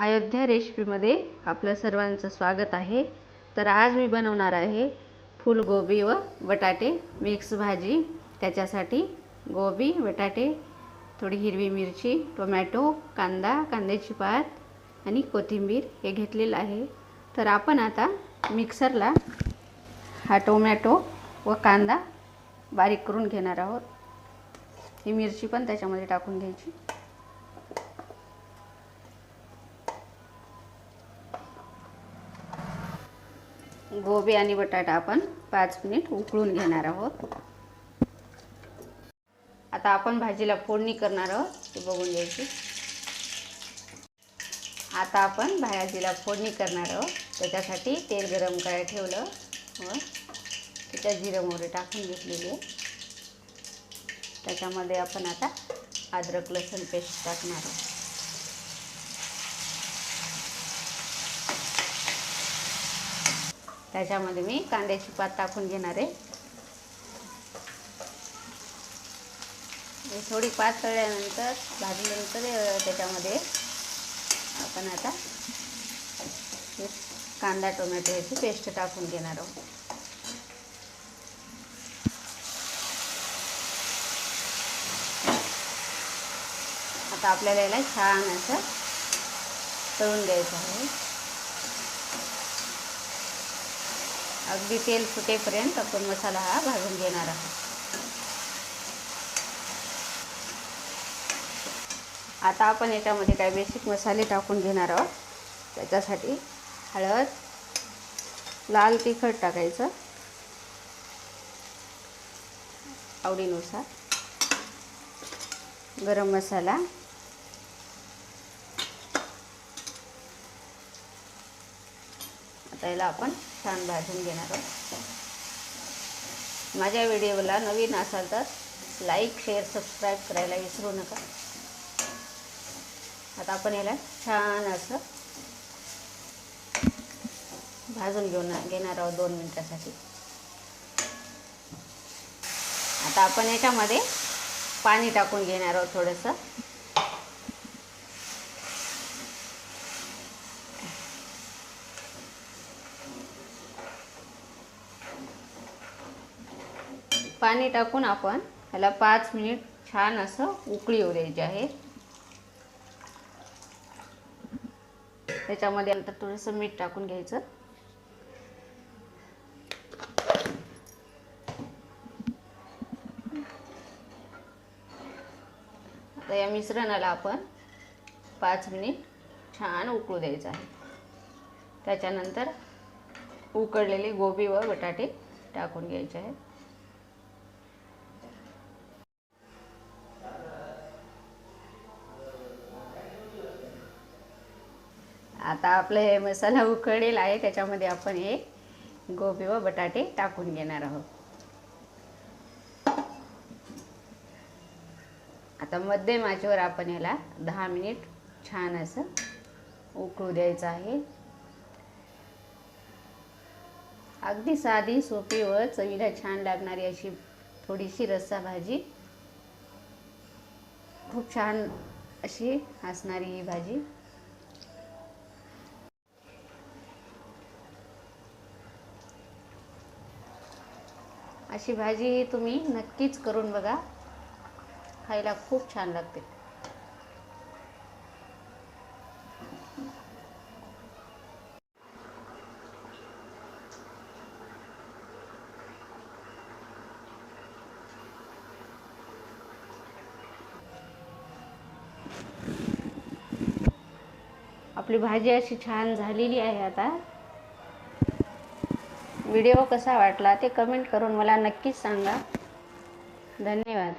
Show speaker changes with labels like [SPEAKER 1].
[SPEAKER 1] अयोध्या रेसिपीमध्ये आपलं सर्वांचं स्वागत आहे. तर आज मी बनवणार आहे फुलगोबी व बटाटे मिक्स भाजी. त्याच्यासाठी गोबी बटाटे थोडी हिरवी मिरची टोमॅटो कांदा कांद्याची पात आणि कोथिंबीर हे घेतलेलं आहे. तर आपण आता मिक्सरला हा टोमॅटो व कांदा बारीक करून घेणार आहोत. ही मिरची पण त्याच्यामध्ये टाकून घ्यायची. गोबी आणि बटाटा आपण पाच मिनिट उकळून घेणार आहोत. आता आपण भाजीला फोडणी करणार आहोत ते बघून घ्यायची. आता आपण भाजीला फोडणी करणार आहोत त्याच्यासाठी तेल गरम करायला ठेवलं. व त्याच्यात जिरं मोहरी टाकून घेतलेली आहे. त्याच्यामध्ये आपण आता अद्रक लसूण पेस्ट टाकणार आहोत. त्याच्यामध्ये मी कांद्याची पात टाकून घेणार आहे. थोडी पात तळल्यानंतर भाजल्यानंतर त्याच्यामध्ये आपण आता कांदा टोमॅटो याची पेस्ट टाकून घेणार आहोत. आता आपल्याला याला छान असं तळून द्यायचं आहे. अगदी तेल फुटेपर्यंत आपण मसाला हा भाजून घेणार आहोत. आता आपण याच्यामध्ये काही बेसिक मसाले टाकून घेणार आहोत. त्याच्यासाठी हळद लाल तिखट टाकायचं. आवडीनुसार. गरम मसाला. त्याला आपण छान भाजून घेणार आहोत. माझ्या व्हिडिओला नवीन असाल तर लाईक शेअर सबस्क्राईब करायला विसरू नका. आता आपण याला छान असं भाजून घेऊन घेणार आहोत दोन मिनटासाठी. आता आपण याच्यामध्ये पाणी टाकून घेणार आहोत थोडंसं. पाणी टाकून आपण ह्याला पाच मिनिट छान असं उकळी येऊ द्यायची आहे. त्याच्यामध्ये नंतर थोडंसं मीठ टाकून घ्यायचं. आता या मिश्रणाला आपण पाच मिनिट छान उकळू द्यायचं आहे. त्याच्यानंतर उकळलेली गोबी व बटाटे टाकून घ्यायचे आहेत. आता आपलं हे मसाला उकळेल आहे त्याच्यामध्ये आपण हे गोबी व बटाटे टाकून घेणार आहोत. आता मध्यम आचेवर आपण याला दहा मिनिट छान असं उकळू द्यायचं आहे. अगदी साधी सोपी व चवीला छान लागणारी अशी थोडीशी रस्सा भाजी. खूप छान अशी असणारी ही भाजी. अशी भाजी तुम्ही नक्कीच करून बघा. खायला खूप छान लागते. आपली भाजी अशी छान झालेली आहे आता. व्हिडिओ कसा वाटला ते कमेंट करून मला नक्कीच सांगा. धन्यवाद.